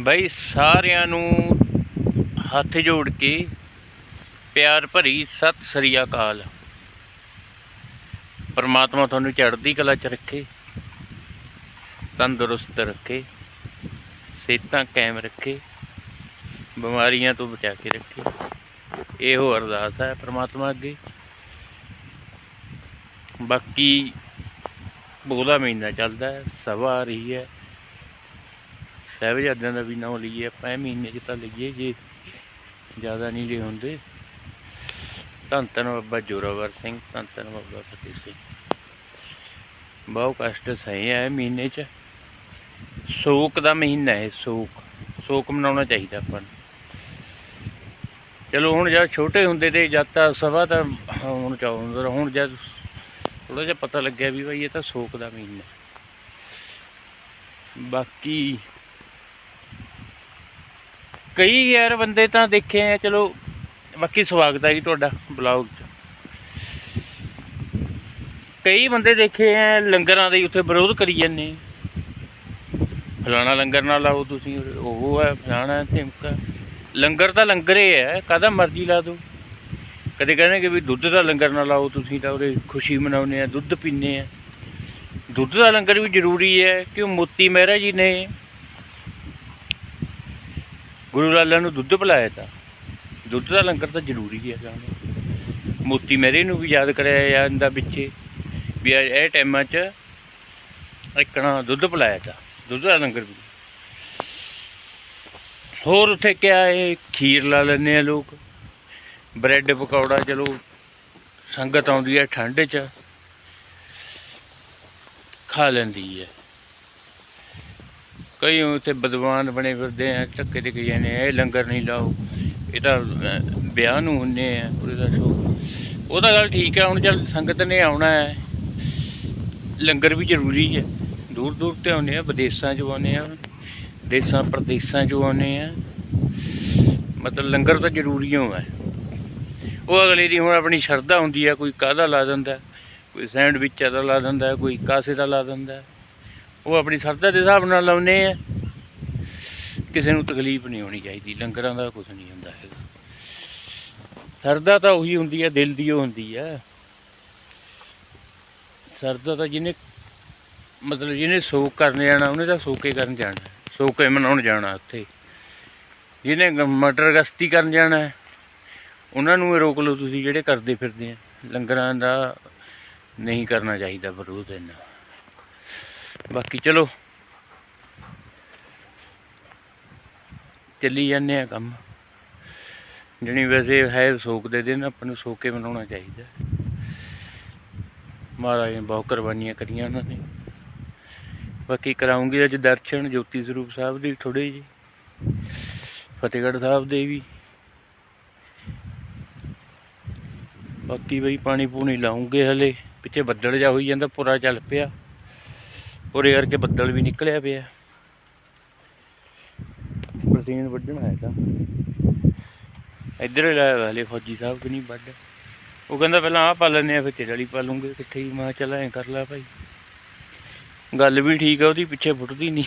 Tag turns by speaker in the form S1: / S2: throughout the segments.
S1: ਬਈ ਸਾਰਿਆਂ ਨੂੰ ਹੱਥ ਜੋੜ ਕੇ ਪਿਆਰ ਭਰੀ ਸਤਿ ਸ੍ਰੀ ਅਕਾਲ। ਪਰਮਾਤਮਾ ਤੁਹਾਨੂੰ ਚੜ੍ਹਦੀ ਕਲਾ ਚ ਰੱਖੇ, ਤੰਦਰੁਸਤ ਰੱਖੇ, ਸਿਹਤਾਂ ਕਾਇਮ ਰੱਖੇ, ਬਿਮਾਰੀਆਂ ਤੋਂ ਬਚਾ ਕੇ ਰੱਖੇ। ਇਹੋ ਅਰਦਾਸ ਹੈ ਪਰਮਾਤਮਾ ਅੱਗੇ। ਬਾਕੀ ਬੋਲਾ ਮਹੀਨਾ ਚੱਲਦਾ ਹੈ ਸਭਾ ਆ ਰਹੀ ਹੈ। ਸਾਹਿਬਜ਼ਾਦਿਆਂ ਦਾ ਵੀ ਨਾਮ ਲਈਏ, ਆਪਾਂ ਇਹ ਮਹੀਨੇ 'ਚ ਤਾਂ ਲਈਏ, ਜੇ ਜ਼ਿਆਦਾ ਨਹੀਂ ਲੈ ਹੁੰਦੇ। ਧੰਨ ਧੰਨ ਬਾਬਾ ਜੋਰਾਵਰ ਸਿੰਘ, ਧੰਨ ਧੰਨ ਬਾਬਾ ਫਤਿਹ ਸਿੰਘ। ਬਹੁਤ ਕਸ਼ਟ ਸਹੀ ਹੈ ਮਹੀਨੇ 'ਚ। ਸੋਕ ਦਾ ਮਹੀਨਾ ਹੈ ਸੋਕ। ਸੋਕ ਮਨਾਉਣਾ ਚਾਹੀਦਾ ਆਪਾਂ ਨੂੰ। ਚਲੋ ਹੁਣ ਜਦ ਛੋਟੇ ਹੁੰਦੇ ਤੇ ਜਦ ਤਾਂ ਸਭਾ ਤਾਂ ਹੁਣ ਚਾਹੁੰਦਾ ਹੁਣ ਜਦ ਥੋੜਾ ਜਿਹਾ ਪਤਾ ਲੱਗਿਆ ਵੀ ਭਾਈ ਇਹ ਤਾਂ ਸੋਕ ਦਾ ਮਹੀਨਾ। ਬਾਕੀ ਕਈ ਯਾਰ ਬੰਦੇ ਤਾਂ ਦੇਖੇ ਆ, ਚਲੋ, ਬਾਕੀ ਸਵਾਗਤ ਹੈ ਜੀ ਤੁਹਾਡਾ ਬਲੌਗ 'ਚ। ਕਈ ਬੰਦੇ ਦੇਖੇ ਆ, ਲੰਗਰਾਂ ਦੇ ਉੱਥੇ ਵਿਰੋਧ ਕਰੀ ਜਾਂਦੇ ਫਲਾਣਾ ਲੰਗਰ ਨਾ ਲਾਓ ਤੁਸੀਂ, ਉਹ ਹੈ, ਫਲਾਣਾ ਧਮਕਾ ਲੰਗਰ ਤਾਂ ਲੰਗਰ ਹੀ ਹੈ, ਕਾਹਦਾ ਮਰਜ਼ੀ ਲਾ ਦਿਓ। ਕਦੇ ਕਹਿੰਦੇ ਕਿ ਵੀ ਦੁੱਧ ਦਾ ਲੰਗਰ ਨਾ ਲਾਓ ਤੁਸੀਂ ਤਾਂ ਉਹਦੇ ਖੁਸ਼ੀ ਮਨਾਉਂਦੇ ਆ, ਦੁੱਧ ਪੀਂਦੇ ਆ। ਦੁੱਧ ਦਾ ਲੰਗਰ ਵੀ ਜ਼ਰੂਰੀ ਹੈ ਕਿਉਂ ਮੋਤੀ ਮਹਿਰਾ ਜੀ ਨੇ ਗੁਰੂ ਲਾਲਾ ਨੂੰ ਦੁੱਧ ਪਿਲਾਇਆ ਤਾ। ਦੁੱਧ ਦਾ ਲੰਗਰ ਤਾਂ ਜ਼ਰੂਰੀ ਹੈ ਗਾਣੇ ਮੋਤੀ ਮਹਿਰੇ ਨੂੰ ਵੀ ਯਾਦ ਕਰਿਆ ਜਾਂਦਾ ਵਿੱਚੇ ਵੀ ਇਹ ਇਹ ਟਾਈਮਾਂ 'ਚ ਇਕਣਾ ਦੁੱਧ ਪਿਲਾਇਆ ਤਾ, ਦੁੱਧ ਦਾ ਲੰਗਰ ਵੀ। ਹੋਰ ਉੱਥੇ ਕਿਆ ਹੈ, ਖੀਰ ਲਾ ਲੈਂਦੇ ਆ ਲੋਕ। ਬ੍ਰੈਡ, ਪਕੌੜਾ ਚਲੋ, ਸੰਗਤ ਆਉਂਦੀ ਹੈ ਠੰਡ 'ਚ। ਖਾ ਲੈਂਦੀ ਹੈ। ਕਈ ਉੱਥੇ ਬਦਵਾਨ ਬਣੇ ਫਿਰਦੇ ਆ, ਧੱਕੇ ਦੇ ਗਏ ਨੇ ਇਹ ਲੰਗਰ ਨਹੀਂ ਲਾਓ, ਇਹ ਤਾਂ ਵਿਆਹ ਨੂੰ ਹੁੰਨੇ ਆ ਪੂਰੇ ਦਾ ਸ਼ੋਅ ਉਹ ਤਾਂ ਗੱਲ ਠੀਕ ਹੈ ਹੁਣ ਚੱਲ ਸੰਗਤ ਨੇ ਆਉਣਾ ਹੈ। ਲੰਗਰ ਵੀ ਜ਼ਰੂਰੀ ਹੈ। ਦੂਰ ਦੂਰ ਤੇ ਆਉਂਦੇ ਆ, ਵਿਦੇਸ਼ਾਂ 'ਚੋਂ ਆਉਂਦੇ ਆ, ਦੇਸ਼ਾਂ ਪ੍ਰਦੇਸ਼ਾਂ 'ਚੋਂ ਆਉਂਦੇ ਆ। ਮਤਲਬ ਲੰਗਰ ਤਾਂ ਜ਼ਰੂਰੀ ਹੋ ਹੈ। ਉਹ ਅਗਲੇ ਦੀ ਹੁਣ ਆਪਣੀ ਸ਼ਰਧਾ ਹੁੰਦੀ ਹੈ ਕੋਈ ਕਾਹਦਾ ਲਾ ਦਿੰਦਾ, ਕੋਈ ਸੈਂਡਵਿਚ ਦਾ ਲਾ ਦਿੰਦਾ, ਕੋਈ ਕਾਸੇ ਦਾ ਲਾ ਦਿੰਦਾ। ਉਹ ਆਪਣੀ ਸ਼ਰਧਾ ਦੇ ਹਿਸਾਬ ਨਾਲ ਲਾਉਨੇ ਆ। ਕਿਸੇ ਨੂੰ ਤਕਲੀਫ ਨਹੀਂ ਹੋਣੀ ਚਾਹੀਦੀ, ਲੰਗਰਾਂ ਦਾ ਕੁਝ ਨਹੀਂ ਹੁੰਦਾ ਹੈਗਾ। ਸ਼ਰਧਾ ਤਾਂ ਉਹੀ ਹੁੰਦੀ ਆ, ਦਿਲ ਦੀ ਉਹ ਹੁੰਦੀ ਆ। ਸਰਦਾ ਤਾਂ ਜਿਹਨੇ, ਮਤਲਬ ਜਿਹਨੇ ਸੋਕ ਕਰਨ ਜਾਣਾ, ਉਹਨੇ ਤਾਂ ਸੋਕੇ ਕਰਨ ਜਾਣਾ, ਸੋਕੇ ਮਨਾਉਣ ਜਾਣਾ ਉੱਥੇ। ਜਿਹਨੇ ਮਟਰ ਗਸਤੀ ਕਰਨ ਜਾਣਾ, ਉਹਨਾਂ ਨੂੰ ਰੋਕ ਲਓ ਤੁਸੀਂ ਜਿਹੜੇ ਕਰਦੇ ਫਿਰਦੇ ਆ। ਲੰਗਰਾਂ ਦਾ ਨਹੀਂ ਕਰਨਾ ਚਾਹੀਦਾ ਵਿਰੋਧ ਇਹਨਾਂ ਬਾਕੀ ਚਲੋ। ਚੱਲੀ ਜਾਂਦੇ ਆ ਕੰਮ। ਜਣੀ ਵੈਸੇ ਹੈ ਸੋਕ ਦੇ ਦਿਨ, ਆਪਾਂ ਨੂੰ ਸੋਕੇ ਮਨਾਉਣਾ ਚਾਹੀਦਾ। ਮਹਾਰਾਜ ਨੇ ਬਹੁਤ ਕੁਰਬਾਨੀਆਂ ਕਰੀਆਂ ਉਹਨਾਂ ਨੇ। ਬਾਕੀ ਕਰਾਉਂਗੀ ਅੱਜ ਦਰਸ਼ਨ, ਜੋਤੀ ਸਰੂਪ ਸਾਹਿਬ ਦੇ ਥੋੜੇ ਜੀ ਫਤਿਹਗੜ੍ਹ ਸਾਹਿਬ ਦੇ ਵੀ। ਬਾਕੀ ਬਈ ਪਾਣੀ ਪੂਣੀ ਲਾਉਂਗੇ ਹਲੇ। ਪਿੱਛੇ ਬੱਦਲ ਜਾ ਹੋਈ ਜਾਂਦਾ, ਪੂਰਾ ਚੱਲ ਪਿਆ। ਉਹਦੇ ਕਰਕੇ ਬੱਦਲ ਵੀ ਨਿਕਲਿਆ ਪਿਆ। ਪ੍ਰਤੀਨ ਵੱਢਣ ਆਇਆ ਤਾਂ। ਇੱਧਰ ਲਾਇਆ ਹਲੇ ਫੌਜੀ ਸਾਹਿਬ ਕਿ ਨਹੀਂ ਵੱਢ। ਉਹ ਕਹਿੰਦਾ ਪਹਿਲਾਂ ਆਹ ਪਾ ਲੈਂਦੇ ਆ ਫਿਰ ਤੇਰੇ ਵਾਲੀ ਪਾ ਲੂੰਗੇ। ਇਕੱਠੇ ਹੀ ਮੈਂ ਚੱਲ ਐਂ ਕਰ ਲੈ ਭਾਈ। ਗੱਲ ਵੀ ਠੀਕ ਆ ਉਹਦੀ ਪਿੱਛੇ ਫੁੱਟਦੀ ਨਹੀਂ।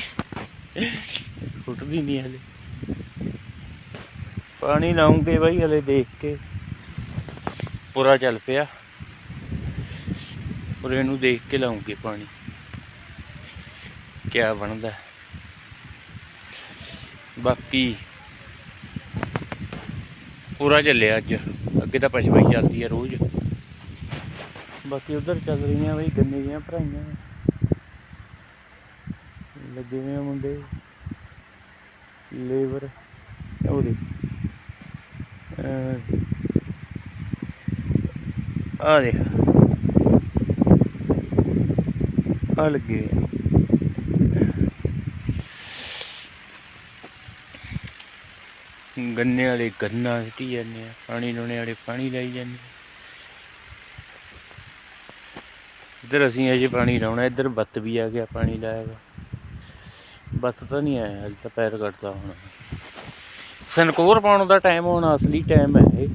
S1: ਫੁੱਟਦੀ ਨਹੀਂ ਹਲੇ। ਪਾਣੀ ਲਾਉਂਗੇ ਬਾਈ ਹਲੇ ਦੇਖ ਕੇ। ਪੂਰਾ ਚੱਲ ਪਿਆ। ਔਰ ਇਹਨੂੰ ਦੇਖ ਕੇ ਲਾਉਂਗੇ ਪਾਣੀ। ਕਿਆ ਬਣਦਾ? ਬਾਕੀ ਪੂਰਾ ਚੱਲਿਆ ਅੱਜ। ਅੱਗੇ ਤਾਂ ਪਛਵਾਈ ਚੱਲਦੀ ਹੈ ਰੋਜ਼। ਬਾਕੀ ਉਧਰ ਚੱਲ ਰਹੀਆਂ ਬਈ, ਗੰਨੇ ਦੀਆਂ ਭਰਾਈਆਂ। ਲੱਗੇ ਹੋਏ ਮੁੰਡੇ। ਲੇਬਰ। ਉਹ ਆ ਦੇ ਆ ਲੱਗੇ ਹੋਏ ਆ। ਗੰਨੇ ਵਾਲੇ ਗੰਨਾ ਸਿੱਟੀ ਜਾਂਦੇ ਆ, ਪਾਣੀ ਲਾਉਣੇ ਵਾਲੇ ਪਾਣੀ ਲਾਈ ਜਾਂਦੇ ਇੱਧਰ ਅਸੀਂ ਅਜੇ ਪਾਣੀ ਲਾਉਣਾ, ਇੱਧਰ ਬੱਤ ਵੀ ਆ ਗਿਆ ਪਾਣੀ ਲਾਇਆ ਵਾ। ਬੱਤ ਤਾਂ ਨਹੀਂ ਆਇਆ ਹਜੇ ਤਾਂ ਪੈਰ ਕੱਟਦਾ ਹੁਣ। ਸਨਕੋਰ ਪਾਉਣ ਦਾ ਟਾਈਮ ਹੁਣ ਅਸਲੀ ਟਾਈਮ ਹੈ ਇਹ।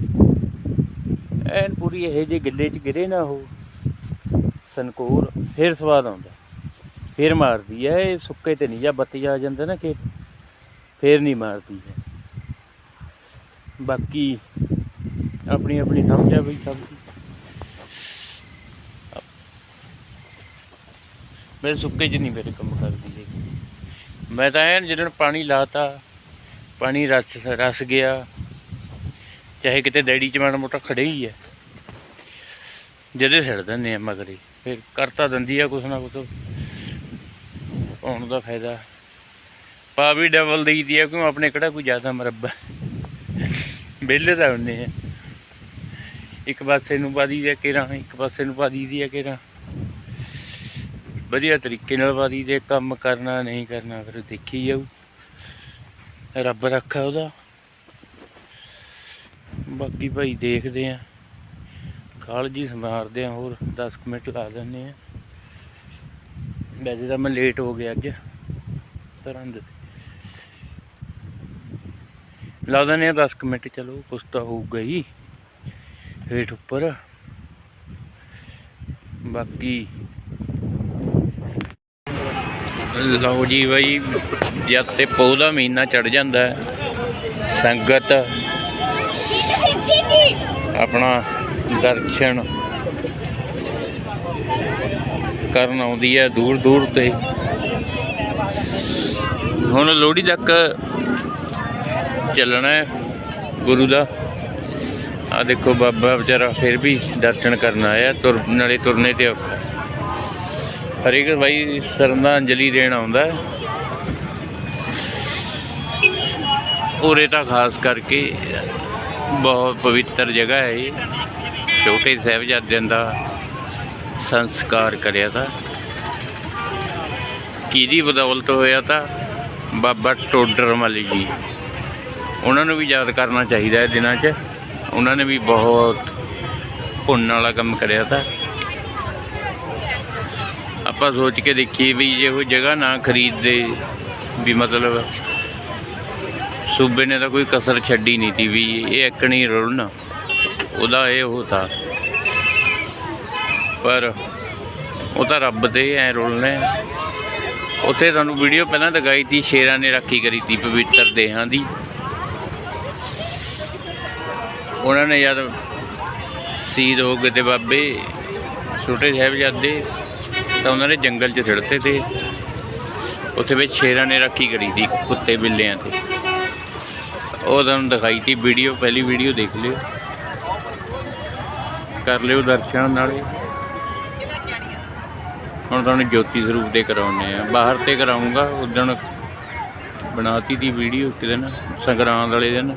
S1: ਐਨ ਪੂਰੀ ਇਹ ਜੇ ਗਿੱਲੇ 'ਚ ਗਿਰੇ ਨਾ ਉਹ। ਸਨਕੋਰ ਫੇਰ ਸਵਾਦ ਆਉਂਦਾ। ਫੇਰ ਮਾਰਦੀ ਹੈ, ਇਹ ਸੁੱਕੇ ਤੇ ਨਹੀਂ ਜਾਂ ਬੱਤੀ ਆ ਜਾਂਦਾ ਨਾ ਖੇਤ, ਫੇਰ ਨਹੀਂ ਮਾਰਦੀ ਹੈ। ਬਾਕੀ ਆਪਣੀ ਆਪਣੀ ਸਮਝ ਆ ਬਈ ਸਭ। ਦੀ ਮੈਂ ਸੁੱਕੇ 'ਚ ਨਹੀਂ ਮੇਰੇ ਕੰਮ ਕਰਦੀ ਹੈਗੀ। ਮੈਂ ਤਾਂ ਐਨ ਜਦੋਂ ਪਾਣੀ ਲਾਤਾ, ਪਾਣੀ ਰਸ ਰਸ ਗਿਆ। ਚਾਹੇ ਕਿਤੇ ਡੈਡੀ ਚ ਮਾੜਾ ਮੋਟਾ ਖੜੇ ਹੀ ਹੈ ਜਦੇ ਛੱਡ ਦਿੰਦੇ ਆ ਮਗਰੇ। ਫਿਰ ਕਰਤਾ ਦਿੰਦੀ ਆ ਕੁਛ ਨਾ ਕੁਛ। ਪਾਉਣ ਦਾ ਫਾਇਦਾ। ਪਾ ਵੀ ਡਬਲ ਦੇਈਦੀ ਆ, ਕਿਉਂ ਆਪਣੇ ਕਿਹੜਾ ਕੋਈ ਜ਼ਿਆਦਾ ਮਰੱਬਾ? ਵਿਹਲੇ ਤਾਂ ਹੁੰਦੇ ਆ। ਇੱਕ ਪਾਸੇ ਨੂੰ ਪਾ ਦੀ ਆ ਕੇਰਾਂ ਇੱਕ ਪਾਸੇ ਨੂੰ ਪਾ ਦੀ ਆ ਕੇਰਾਂ ਵਧੀਆ ਤਰੀਕੇ ਨਾਲ ਪਾ ਦੇ ਕੰਮ ਕਰਨਾ, ਨਹੀਂ ਕਰਨਾ ਫਿਰ ਦੇਖੀ ਜਾਊ। ਰੱਬ ਰੱਖਾ ਉਹਦਾ। ਬਾਕੀ ਭਾਈ ਦੇਖਦੇ ਆ। ਕਾਲ ਜੀ ਸਮਾਰਦੇ ਆ, ਹੋਰ 10 ਕੁ ਮਿੰਟ ਲਾ ਦਿੰਦੇ ਆ। ਵੈਸੇ ਤਾਂ ਮੈਂ ਲੇਟ ਹੋ ਗਿਆ ਅੱਜ। ਤਰ੍ਹਾਂ ਦੇ ਲਾ ਦਿੰਦੇ ਆ 10 ਕੁ ਮਿੰਟ ਚਲੋ ਕੁਛ ਤਾਂ ਹੋਊਗਾ ਹੀ ਹੇਠ ਉੱਪਰ। ਬਾਕੀ ਲਓ ਜੀ ਬਾਈ, ਜਦ ਤੇ ਪੌ ਦਾ ਮਹੀਨਾ ਚੜ ਜਾਂਦਾ ਸੰਗਤ ਆਪਣਾ ਦਰਸ਼ਨ ਕਰਨ ਆਉਂਦੀ ਹੈ ਦੂਰ ਦੂਰ ਤੇ। ਹੁਣ ਲੋਹੜੀ ਤੱਕ ਚੱਲਣਾ ਹੈ ਗੁਰੂ ਦਾ। ਆ ਦੇਖੋ ਬਾਬਾ ਵਿਚਾਰਾ ਫਿਰ ਵੀ ਦਰਸ਼ਨ ਕਰਨ ਆਇਆ, ਤੁਰ ਨਾਲੇ ਤੁਰਨੇ ਤੇ ਔਖਾ ਹਰੇਕ ਭਾਈ ਸ਼ਰਧਾਂਜਲੀ ਦੇਣ ਆਉਂਦਾ ਉਰੇ ਤਾਂ ਖਾਸ ਕਰਕੇ ਬਹੁਤ ਪਵਿੱਤਰ ਜਗ੍ਹਾ ਹੈ ਇਹ। ਛੋਟੇ ਸਾਹਿਬਜ਼ਾਦਿਆਂ ਦਾ ਸੰਸਕਾਰ ਕਰਿਆ ਤਾਂ। ਕਿਹਦੀ ਬਦੌਲਤ ਹੋਇਆ ਤਾਂ ਬਾਬਾ ਟੋਡਰ ਮੱਲ ਜੀ। ਉਹਨਾਂ ਨੂੰ ਵੀ ਯਾਦ ਕਰਨਾ ਚਾਹੀਦਾ ਹੈ ਦਿਨਾਂ 'ਚ। ਉਹਨਾਂ ਨੇ ਵੀ ਬਹੁਤ ਪੁੰਨ ਵਾਲਾ ਕੰਮ ਕਰਿਆ ਤਾਂ। ਆਪਾਂ ਸੋਚ ਕੇ ਦੇਖੀਏ ਵੀ ਜੇ ਉਹ ਜਗ੍ਹਾ ਨਾ ਖਰੀਦਦੇ, ਵੀ ਮਤਲਬ ਸੂਬੇ ਨੇ ਤਾਂ ਕੋਈ ਕਸਰ ਛੱਡੀ ਨਹੀਂ ਤੀ ਵੀ ਇਹ ਇੱਕਣੀ ਰੁਲਣਾ ਉਹਦਾ ਇਹ ਉਹ ਤਾਂ। ਪਰ ਉਹ ਤਾਂ ਰੱਬ ਤੇ ਐ ਰੁਲਨੇ ਉੱਥੇ ਤੁਹਾਨੂੰ ਵੀਡੀਓ ਪਹਿਲਾਂ ਦਿਖਾਈ ਤੀ, ਸ਼ੇਰਾਂ ਨੇ ਰਾਖੀ ਕਰੀ ਤੀ ਪਵਿੱਤਰ ਦੇਹਾਂ ਦੀ। ਉਹਨਾਂ ਨੇ ਜਦ ਸ਼ਹੀਦ ਹੋ ਗਏ ਤੇ ਬਾਬੇ ਛੋਟੇ ਸਾਹਿਬਜ਼ਾਦੇ, ਤਾਂ ਉਹਨਾਂ ਨੇ ਜੰਗਲ 'ਚ ਛਿੜਤੇ ਤੇ ਉੱਥੇ ਵਿੱਚ ਸ਼ੇਰਾਂ ਨੇ ਰਾਖੀ ਕਰੀ ਤੀ ਕੁੱਤੇ ਬਿੱਲਿਆਂ ਤੇ। ਉਹ ਤੁਹਾਨੂੰ ਦਿਖਾਈ ਤੀ ਵੀਡੀਓ, ਪਹਿਲੀ ਵੀਡੀਓ ਦੇਖ ਲਿਓ। ਕਰ ਲਿਓ ਦਰਸ਼ਨ ਨਾਲੇ। ਹੁਣ ਤੁਹਾਨੂੰ ਜੋਤੀ ਸਰੂਪ ਦੇ ਕਰਾਉਣੇ ਆ ਬਾਹਰ ਤੇ ਕਰਾਉਂਗਾ, ਉਦਣ ਬਣਾਤੀ ਦੀ ਵੀਡੀਓ ਇੱਕ ਦਿਨ, ਸੰਗਰਾਂਦ ਵਾਲੇ ਦਿਨ।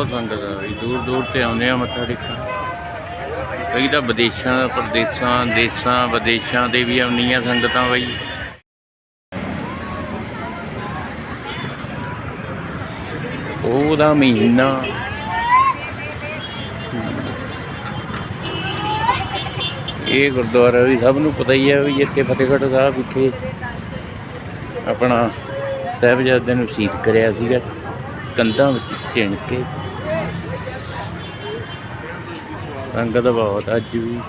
S1: ਬਹੁਤ ਸੰਗਤ ਆ। ਬਈ ਦੂਰ ਦੂਰ ਤੇ ਆਉਂਦੇ ਆ ਮੱਥਾ ਟੇਕਣ। ਕਈ ਤਾਂ ਵਿਦੇਸ਼ਾਂ, ਪ੍ਰਦੇਸ਼ਾਂ, ਦੇਸ਼ਾਂ, ਵਿਦੇਸ਼ਾਂ ਦੇ ਵੀ ਆਉਂਦੀਆਂ ਸੰਗਤਾਂ ਬਈ। ਉਹਦਾ ਮਹੀਨਾ। ਇਹ ਗੁਰਦੁਆਰਾ ਵੀ ਸਭ ਨੂੰ ਪਤਾ ਹੀ ਹੈ ਵੀ ਇੱਥੇ ਫਤਿਹਗੜ੍ਹ ਸਾਹਿਬ ਵਿਖੇ ਆਪਣਾ ਸਾਹਿਬਜ਼ਾਦੇ ਨੂੰ ਸ਼ਹੀਦ ਕਰਿਆ ਸੀਗਾ। ਕੰਧਾਂ ਵਿੱਚ ਚਿਣ ਕੇ। ਸੰਗਤ ਬਹੁਤ ਅੱਜ ਵੀ।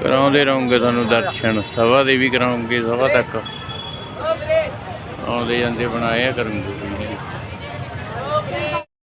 S1: ਕਰਾਉਂਦੇ ਰਹੋਗੇ ਤੁਹਾਨੂੰ ਦਰਸ਼ਨ, ਸਭਾ ਦੇ ਵੀ ਕਰਾਉਂਗੇ, ਸਭਾ ਤੱਕ। ਆਉਂਦੇ ਜਾਂਦੇ ਬਣਾਇਆ ਕਰੂੰਗੇ।